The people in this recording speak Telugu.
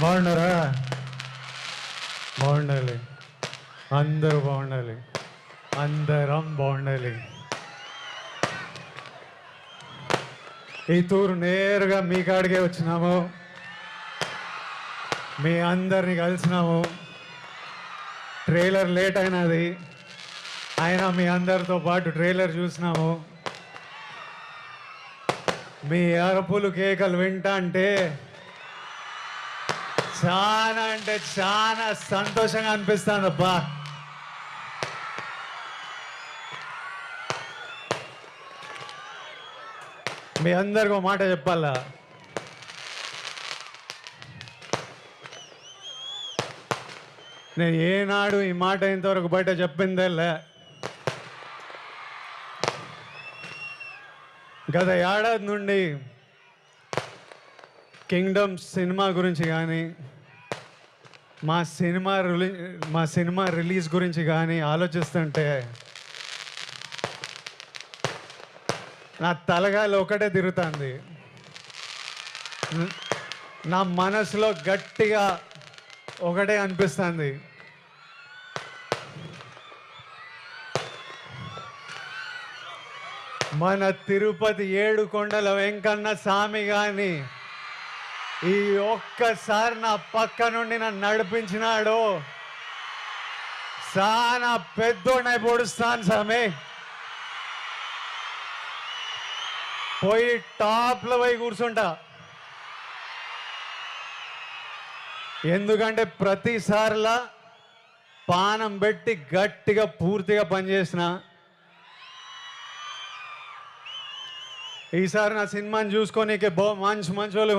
బాగున్నారా? బాగుండాలి. అందరూ బాగుండాలి. అందరం బాగుండాలి. ఈ తూరు నేరుగా మీ కాడికే వచ్చినాము. మీ అందరిని కలిసినాము. ట్రైలర్ లేట్ అయినది. అయినా మీ అందరితో పాటు ట్రైలర్ చూసినాము. మీ అరుపులు కేకలు వింటా అంటే చాలా అంటే చాలా సంతోషంగా అనిపిస్తుంది అబ్బా. మీ అందరికి ఒక మాట చెప్పాలా? నేను ఏనాడు ఈ మాట ఇంతవరకు బయట చెప్పిందేలే గత ఏడాది నుండి కింగ్డమ్ సినిమా గురించి కానీ మా సినిమా రిలీ మా సినిమా రిలీజ్ గురించి కానీ ఆలోచిస్తుంటే నా తలగాలి ఒకటే తిరుగుతుంది. నా మనసులో గట్టిగా ఒకటే అనిపిస్తుంది. మన తిరుపతి ఏడు కొండల వెంకన్న స్వామి కానీ ఈ ఒక్కసారి నా పక్క నుండి నన్ను నడిపించినాడు. చాలా పెద్దోడై పొడుస్తాను సామి పోయి టాప్లో పోయి కూర్చుంటా. ఎందుకంటే ప్రతిసారిలా పానం పెట్టి గట్టిగా పూర్తిగా పనిచేసిన ఈసారి నా సినిమాని చూసుకోనీకే బో మంచి మంచి వాళ్ళు